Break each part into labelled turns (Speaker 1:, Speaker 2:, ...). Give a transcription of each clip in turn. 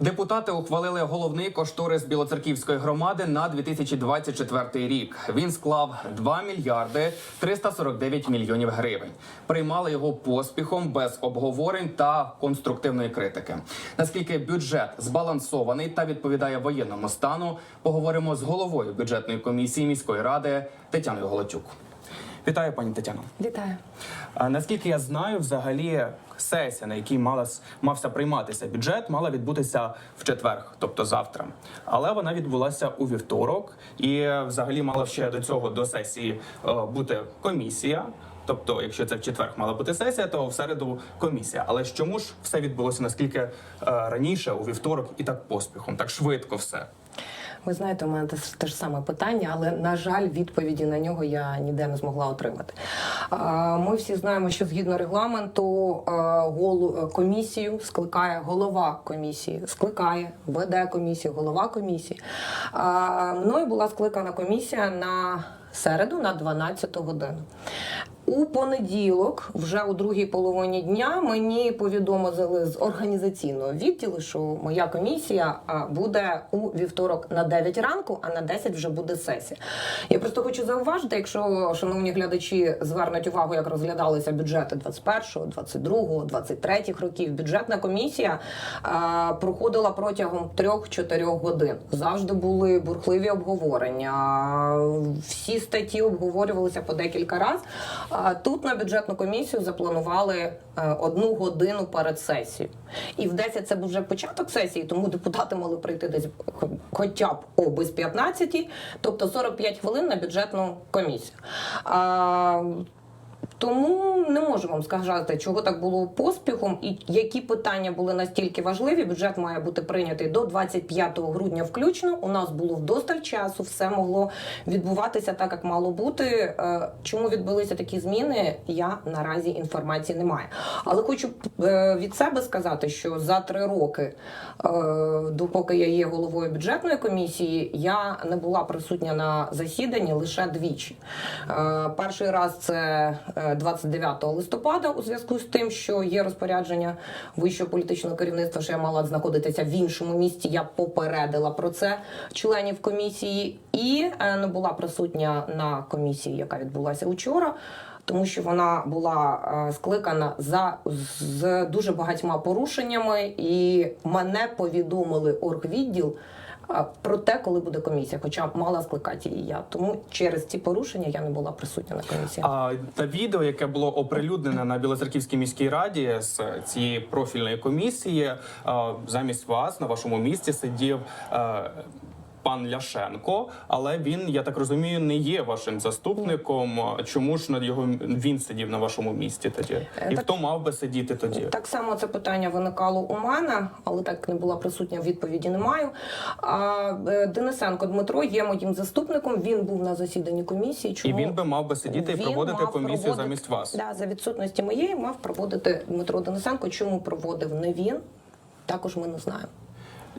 Speaker 1: Депутати ухвалили головний кошторис Білоцерківської громади на 2024 рік. Він склав 2 мільярди 349 мільйонів гривень. Приймали його поспіхом без обговорень та конструктивної критики. Наскільки бюджет збалансований та відповідає воєнному стану, поговоримо з головою бюджетної комісії міської ради Тетяною Голотюк. Вітаю, пані Тетяно.
Speaker 2: Вітаю.
Speaker 1: А наскільки я знаю, взагалі сесія, на якій мала мався прийматися бюджет, мала відбутися в четвер, тобто завтра. Але вона відбулася у вівторок, і е, взагалі мала ще до цього до сесії е, бути комісія. Тобто, якщо це в четвер мала бути сесія, то в середу комісія. Але чому ж все відбулося наскільки е, раніше, у вівторок, і так поспіхом, так швидко все?
Speaker 2: Ви знаєте, у мене те, ж саме питання, але на жаль, відповіді на нього я ніде не змогла отримати. Ми всі знаємо, що згідно регламенту е, комісію скликає голова комісії, скликає, веде комісію, голова комісії. Мною була скликана комісія на середу на 12 годину. У понеділок, вже у другій половині дня, мені повідомили з організаційного відділу, що моя комісія буде у вівторок на 9 ранку, а на 10 вже буде сесія. Я просто хочу зауважити, якщо шановні глядачі звернуть увагу, як розглядалися бюджети 21, 22, 23 років. Бюджетна комісія проходила протягом 3-4 годин. Завжди були бурхливі обговорення. Всі статті обговорювалися по декілька разів. Тут на бюджетну комісію запланували е, одну годину перед сесією. І в 10 це був вже початок сесії, тому депутати мали прийти десь хо- хоча б о без 15, тобто 45 хвилин на бюджетну комісію. Тому не можу вам сказати, чого так було поспіхом, і які питання були настільки важливі. Бюджет має бути прийнятий до 25 грудня включно. У нас було вдосталь часу, все могло відбуватися так, як мало бути. Е, Чому відбулися такі зміни? Я наразі інформації не маю. Але хочу е, від себе сказати, що за три роки, е, допоки я є головою бюджетної комісії, я не була присутня на засіданні лише двічі. Перший раз це 29 листопада, у зв'язку з тим, що є розпорядження вищого політичного керівництва, що я мала знаходитися в іншому місці. Я попередила про це членів комісії і не була присутня на комісії, яка відбулася учора. Тому що вона була е, скликана за з дуже багатьма порушеннями, і мене повідомили оргвідділ про те, коли буде комісія, хоча мала скликати її я. Тому через ці порушення я не була присутня на комісії.
Speaker 1: А та відео, яке було оприлюднене на Білоцерківській міській раді з цієї профільної комісії, замість вас на вашому місці сидів. Пан Ляшенко, але він, я так розумію, не є вашим заступником. Чому ж над його він сидів на вашому місці тоді? І
Speaker 2: Е, так-
Speaker 1: хто мав би сидіти тоді?
Speaker 2: Так само це питання виникало у мене, але так не була присутня. Відповіді не маю. А е, Денисенко Дмитро є моїм заступником. Він був на засіданні комісії.
Speaker 1: І він би мав би сидіти і проводити комісію
Speaker 2: проводити-
Speaker 1: замість вас.
Speaker 2: Да, за відсутності моєї мав проводити Дмитро Денисенко. Чому проводив не він? Також ми не знаємо.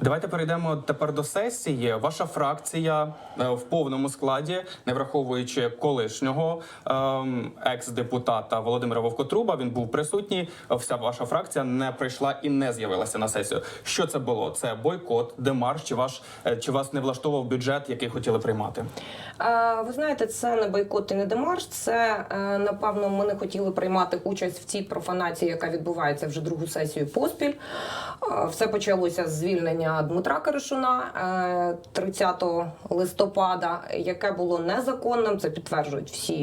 Speaker 1: Давайте перейдемо тепер до сесії. Ваша фракція е, в повному складі, не враховуючи колишнього ем, екс-депутата Володимира Вовкотруба, він був присутній. Вся ваша фракція не прийшла і не з'явилася на сесію. Що це було? Це бойкот, демарш, чи ваш е, чи вас не влаштовував бюджет, який хотіли приймати?
Speaker 2: Е, Ви знаєте, це не бойкот і не демарш. Це напевно ми не хотіли приймати участь в цій профанації, яка відбувається вже другу сесію поспіль. Все почалося з звільнення Дмитра Каришуна е, 30 листопада, яке було незаконним. Це підтверджують всі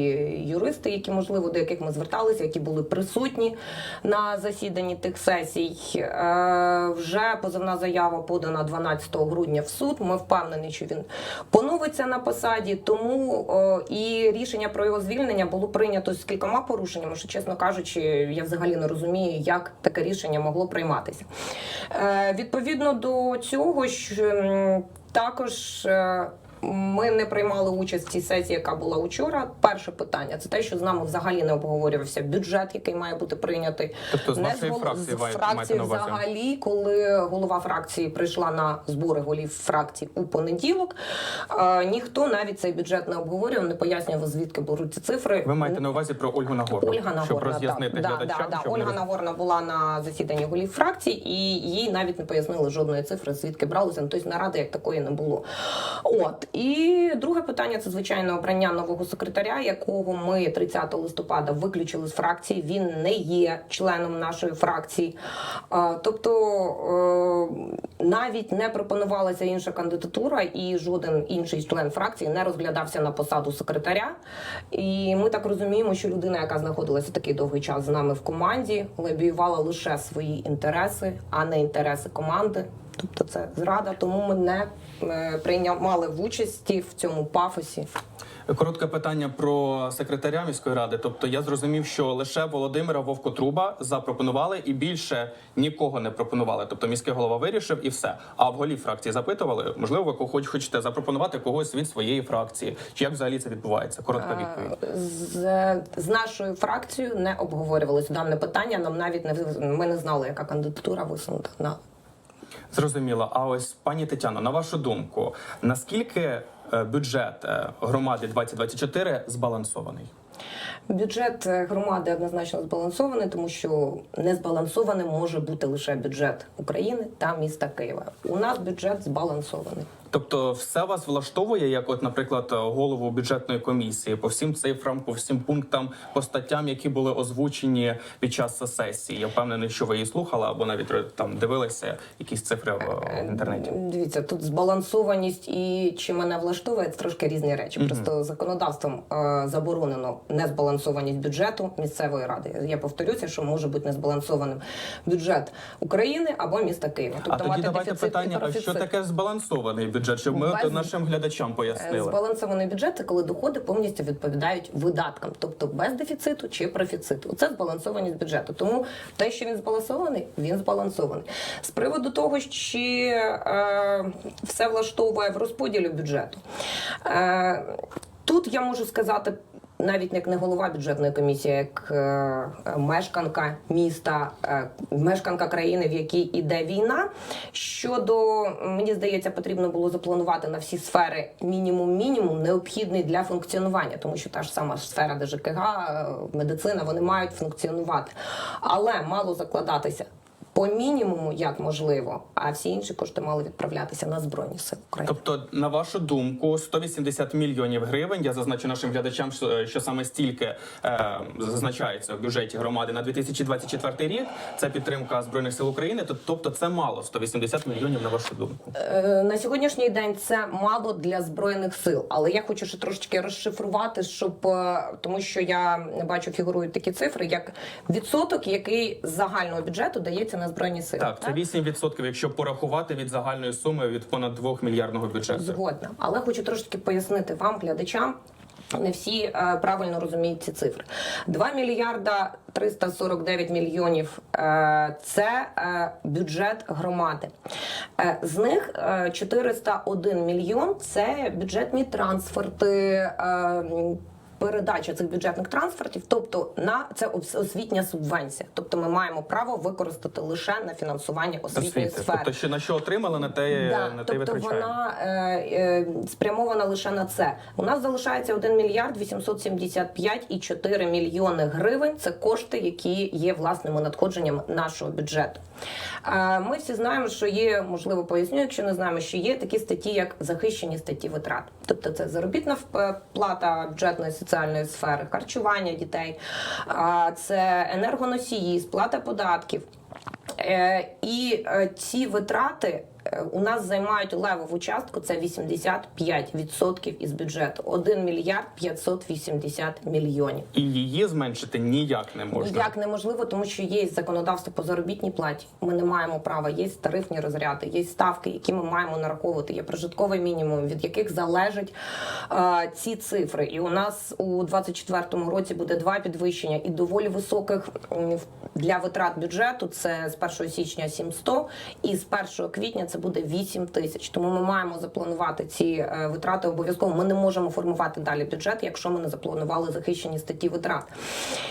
Speaker 2: юристи, які можливо до яких ми зверталися, які були присутні на засіданні тих сесій. Е, Вже позовна заява подана 12 грудня в суд. Ми впевнені, що він поновиться на посаді. Тому е, і рішення про його звільнення було прийнято з кількома порушеннями. Що чесно кажучи, я взагалі не розумію, як таке рішення могло прийматися. Е, Відповідно до цього, що також. Ми не приймали участь в цій сесії, яка була учора. Перше питання це те, що з нами взагалі не обговорювався бюджет, який має бути прийнятий.
Speaker 1: Тобто з
Speaker 2: Не
Speaker 1: вашої
Speaker 2: гол-
Speaker 1: фракції
Speaker 2: з фракції взагалі, коли голова фракції прийшла на збори голів фракцій у понеділок, е, ніхто навіть цей бюджет не обговорював, не пояснював звідки беруть ці цифри.
Speaker 1: Ви маєте на увазі про Ольгу Нагорну,
Speaker 2: Ольга Нагорна,
Speaker 1: щоб роз'яснити
Speaker 2: так.
Speaker 1: глядачам,
Speaker 2: да, да, да.
Speaker 1: щоб
Speaker 2: Ольга
Speaker 1: не
Speaker 2: Нагорна була на засіданні голів фракцій, і їй навіть не пояснили жодної цифри, звідки бралися. Ну, Тобто наради як такої не було. От і друге питання це звичайно обрання нового секретаря, якого ми 30 листопада виключили з фракції. Він не є членом нашої фракції. Тобто е, навіть не пропонувалася інша кандидатура, і жоден інший член фракції не розглядався на посаду секретаря. І ми так розуміємо, що людина, яка знаходилася такий довгий час з нами в команді, лобіювала лише свої інтереси, а не інтереси команди. Тобто це зрада, тому ми не е, приймали в участі в цьому пафосі.
Speaker 1: Коротке питання про секретаря міської ради. Тобто я зрозумів, що лише Володимира Вовкотруба запропонували і більше нікого не пропонували. Тобто міський голова вирішив і все. А в голів фракції запитували, можливо, ви хоч- хочете запропонувати когось від своєї фракції. Чи як взагалі це відбувається? Коротка відповідь.
Speaker 2: З, з нашою фракцією не обговорювалося дане питання. Нам навіть не ми не знали, яка кандидатура висунута на
Speaker 1: Зрозуміло. А ось пані Тетяно, на вашу думку, наскільки е, бюджет е, громади 2024 збалансований?
Speaker 2: Бюджет е, громади однозначно збалансований, тому що не збалансованим може бути лише бюджет України та міста Києва. У нас бюджет збалансований.
Speaker 1: Тобто, все вас влаштовує, як, от, наприклад, голову бюджетної комісії, по всім цифрам, по всім пунктам, по статтям, які були озвучені під час сесії. Я впевнений, що ви її слухали або навіть е, там дивилися якісь цифри в, в інтернеті.
Speaker 2: Дивіться, тут збалансованість і чи мене влаштовує це трошки різні речі. Просто законодавством е, заборонено незбалансованість бюджету місцевої ради. Я повторюся, що може бути незбалансованим бюджет України або міста Києва.
Speaker 1: А тоді давайте
Speaker 2: дефіцит
Speaker 1: питання: а що таке збалансований бюджет? Щоб ми
Speaker 2: Без-
Speaker 1: нашим глядачам пояснили.
Speaker 2: Збалансований бюджет це коли доходи повністю відповідають видаткам, тобто без дефіциту чи профіциту. Це збалансованість бюджету. Тому те, що він збалансований, він збалансований. З приводу того, чи е, все влаштовує в розподілі бюджету. Е, тут я можу сказати. Навіть як не голова бюджетної комісії, як е, мешканка міста, е, мешканка країни, в якій іде війна. Щодо мені здається, потрібно було запланувати на всі сфери мінімум мінімум необхідний для функціонування, тому що та ж сама сфера ДЖКГ, е, медицина, вони мають функціонувати, але мало закладатися. По мінімуму, як можливо, а всі інші кошти мали відправлятися на збройні сили України.
Speaker 1: Тобто, на вашу думку, 180 мільйонів гривень. Я зазначу нашим глядачам, що, що саме стільки е, зазначається в бюджеті громади на 2024 рік. Це підтримка збройних сил України. Тобто, це мало 180 мільйонів на вашу думку.
Speaker 2: Е, На сьогоднішній день це мало для збройних сил, але я хочу ще трошечки розшифрувати, щоб е, тому, що я бачу, фігурують такі цифри, як відсоток, який загального бюджету дається на збройні сили.
Speaker 1: Так, це 8%, якщо порахувати від загальної суми від понад 2 мільярдного бюджету.
Speaker 2: Згодна, але хочу трошки пояснити вам, глядачам. Не всі е, правильно розуміють ці цифри. 2 мільярда 349 мільйонів е, це е, бюджет громади. З них е, 401 мільйон це бюджетні трансферти. Передача цих бюджетних трансфертів, тобто на це освітня субвенція. Тобто ми маємо право використати лише на фінансування освітньої
Speaker 1: Освіти.
Speaker 2: сфери.
Speaker 1: Тобто, що на що отримали, на те,
Speaker 2: Да,
Speaker 1: на те
Speaker 2: тобто
Speaker 1: витрачаємо.
Speaker 2: вона е, е, спрямована лише на це. У нас залишається 1 мільярд 875,4 мільйони гривень. Це кошти, які є власними надходженнями нашого бюджету. Е, ми всі знаємо, що є, можливо, поясню, якщо не знаємо, що є такі статті, як захищені статті витрат. Тобто це заробітна вп- плата бюджетної соціальної сфери, харчування дітей, це енергоносії, сплата податків. Е, і е, ці витрати е, у нас займають левову частку. Це 85% із бюджету. 1 мільярд 580 мільйонів.
Speaker 1: І її зменшити ніяк не можна.
Speaker 2: Ніяк неможливо, тому що є законодавство по заробітній платі. Ми не маємо права. Є тарифні розряди, є ставки, які ми маємо нараховувати. Є прожитковий мінімум, від яких залежать е, ці цифри. І у нас у 24-му році буде два підвищення і доволі високих для витрат бюджету. Це з 1 січня 700, і з 1 квітня це буде 8 тисяч. Тому ми маємо запланувати ці е, витрати обов'язково. Ми не можемо формувати далі бюджет, якщо ми не запланували захищені статті витрат.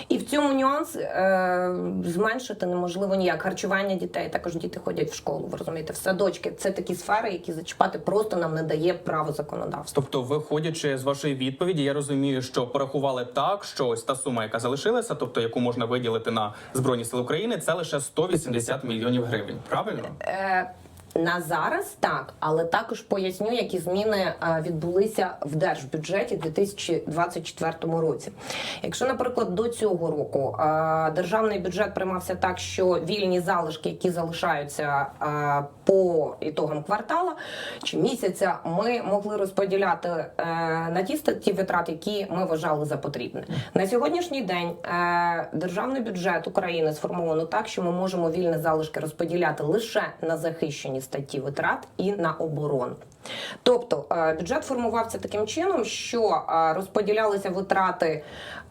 Speaker 2: І в цьому нюанс е, зменшити неможливо ніяк. Харчування дітей також діти ходять в школу. Ви розумієте, в садочки це такі сфери, які зачіпати просто нам не дає право законодавства.
Speaker 1: Тобто, виходячи з вашої відповіді, я розумію, що порахували так, що ось та сума, яка залишилася, тобто яку можна виділити на збройні сили України, це лише 180 мільйонів гривень. Правильно?
Speaker 2: Е, на зараз так, але також поясню, які зміни е, відбулися в держбюджеті у 2024 році. Якщо, наприклад, до цього року е, державний бюджет приймався так, що вільні залишки, які залишаються е, по ітогам квартала чи місяця, ми могли розподіляти на ті статті витрат, які ми вважали за потрібне. На сьогоднішній день державний бюджет України сформовано так, що ми можемо вільні залишки розподіляти лише на захищені статті витрат і на оборону. Тобто е, бюджет формувався таким чином, що е, розподілялися витрати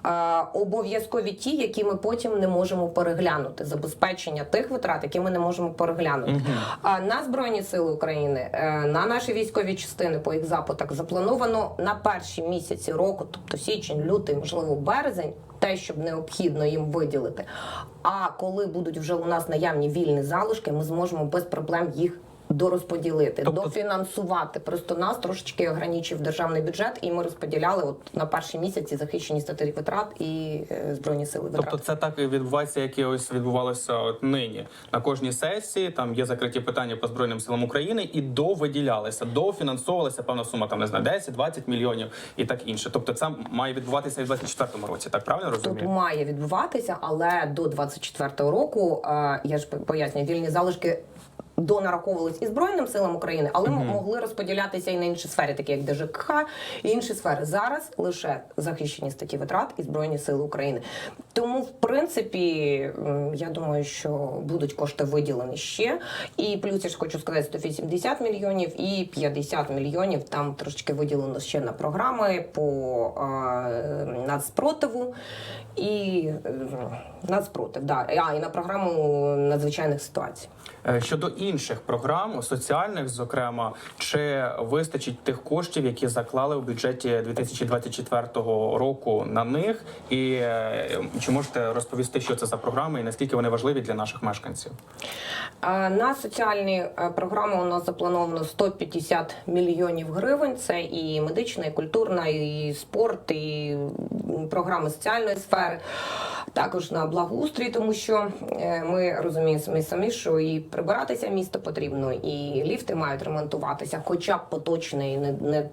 Speaker 2: е, обов'язкові ті, які ми потім не можемо переглянути. Забезпечення тих витрат, які ми не можемо переглянути. А на збройні сили України, на наші військові частини по їх запитах заплановано на перші місяці року, тобто січень, лютий, можливо, березень. Те, щоб необхідно їм виділити. А коли будуть вже у нас наявні вільні залишки, ми зможемо без проблем їх дорозподілити,
Speaker 1: Тобто-
Speaker 2: дофінансувати. Просто нас трошечки ограничив державний бюджет, і ми розподіляли от на перші місяці захищені статті витрат і е, збройні сили витрат.
Speaker 1: Тобто це так і відбувається, як і ось відбувалося от нині. На кожній сесії там є закриті питання по збройним силам України і довиділялися, дофінансовувалася певна сума, там не знаю, 10-20 мільйонів і так інше. Тобто це має відбуватися і в 24-му році. Так правильно
Speaker 2: Тут має відбуватися, але до 24-го року е, я ж пояснюю, вільні залишки. Донараховувались і збройним силам України, але м- могли розподілятися і на інші сфери, такі як ДЖКХ і інші сфери. Зараз лише захищені статті витрат і збройні сили України. Тому, в принципі, я думаю, що будуть кошти виділені ще. І плюс я ж хочу сказати 180 мільйонів і 50 мільйонів. Там трошечки виділено ще на програми по е, нацпротиву і е, нацпротив, да. А, і на програму надзвичайних ситуацій.
Speaker 1: Е, Щодо інших програм, соціальних, зокрема, чи вистачить тих коштів, які заклали у бюджеті 2024 року на них, і е, чи можете розповісти, що це за програми і наскільки вони важливі для наших мешканців?
Speaker 2: На соціальні е, програми у нас заплановано 150 мільйонів гривень. Це і медична, і культурна, і спорт, і програми соціальної сфери. Також на благоустрій, тому що е, ми розуміємо самі, що і прибиратися місто потрібно, і ліфти мають ремонтуватися, хоча б поточний, не, не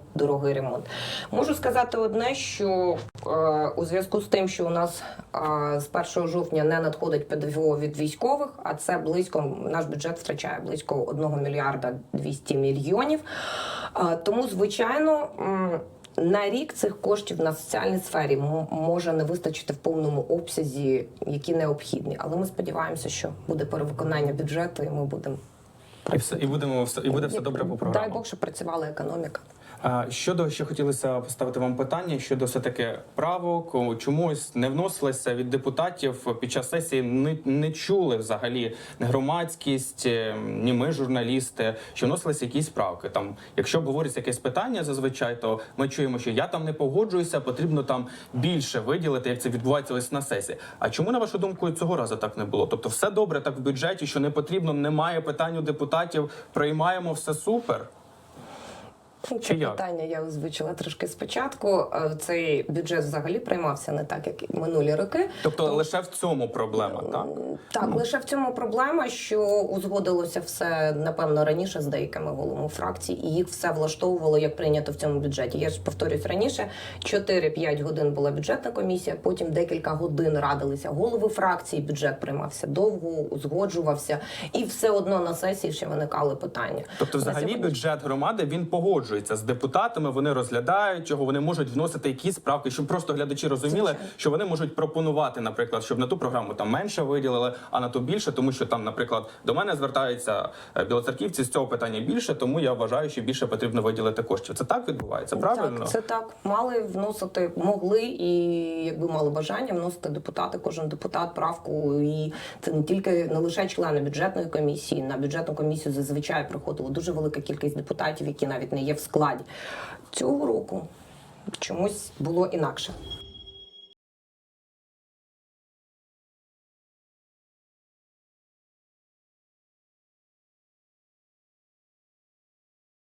Speaker 2: ремонт. Можу сказати одне, що е, у зв'язку з тим, що у нас е, з 1 жовтня не надходить ПДФО від військових, а це близько наш бюджет втрачає близько 1 мільярда 200 мільйонів. Е, тому, звичайно. На рік цих коштів на соціальній сфері може не вистачити в повному обсязі, які необхідні. Але ми сподіваємося, що буде перевиконання бюджету, і ми будемо
Speaker 1: І все і будемо все і буде все добре по програмі.
Speaker 2: Дай Бог, щоб працювала економіка.
Speaker 1: Щодо ще хотілося поставити вам питання щодо все таки правок, чомусь не вносилися від депутатів під час сесії. Не, не чули взагалі громадськість, е, ні ми, журналісти, що вносилися якісь правки. Там, якщо обговорюється якесь питання, зазвичай, то ми чуємо, що я там не погоджуюся, потрібно там більше виділити, як це відбувається ось на сесії. А чому на вашу думку цього разу так не було? Тобто, все добре так в бюджеті, що не потрібно, немає питань у депутатів, приймаємо все супер.
Speaker 2: Це
Speaker 1: Чи як?
Speaker 2: питання я озвучила трошки спочатку. Е, Цей бюджет взагалі приймався не так, як і минулі роки.
Speaker 1: Тобто лише в цьому проблема, так?
Speaker 2: Так, лише в цьому проблема, що узгодилося все напевно раніше з деякими головами фракцій, і їх все влаштовувало як прийнято в цьому бюджеті. Я ж повторюсь раніше: 4-5 годин була бюджетна комісія, потім декілька годин радилися голови фракцій. Бюджет приймався довго, узгоджувався, і все одно на сесії ще виникали питання.
Speaker 1: Тобто, взагалі,
Speaker 2: сьогодні-
Speaker 1: бюджет громади він погоджується. Погоджується з депутатами, вони розглядають його, вони можуть вносити якісь правки, щоб просто глядачі розуміли, що вони можуть пропонувати, наприклад, щоб на ту програму там менше виділили, а на ту більше, тому що там, наприклад, до мене звертаються е, білоцерківці з цього питання більше, тому я вважаю, що більше потрібно виділити коштів. Це так відбувається, правильно?
Speaker 2: Так, це так. Мали вносити, могли і якби мали бажання вносити депутати, кожен депутат правку. І це не тільки не лише члени бюджетної комісії. На бюджетну комісію зазвичай приходило дуже велика кількість депутатів, які навіть не є в складі. Цього року чомусь було інакше.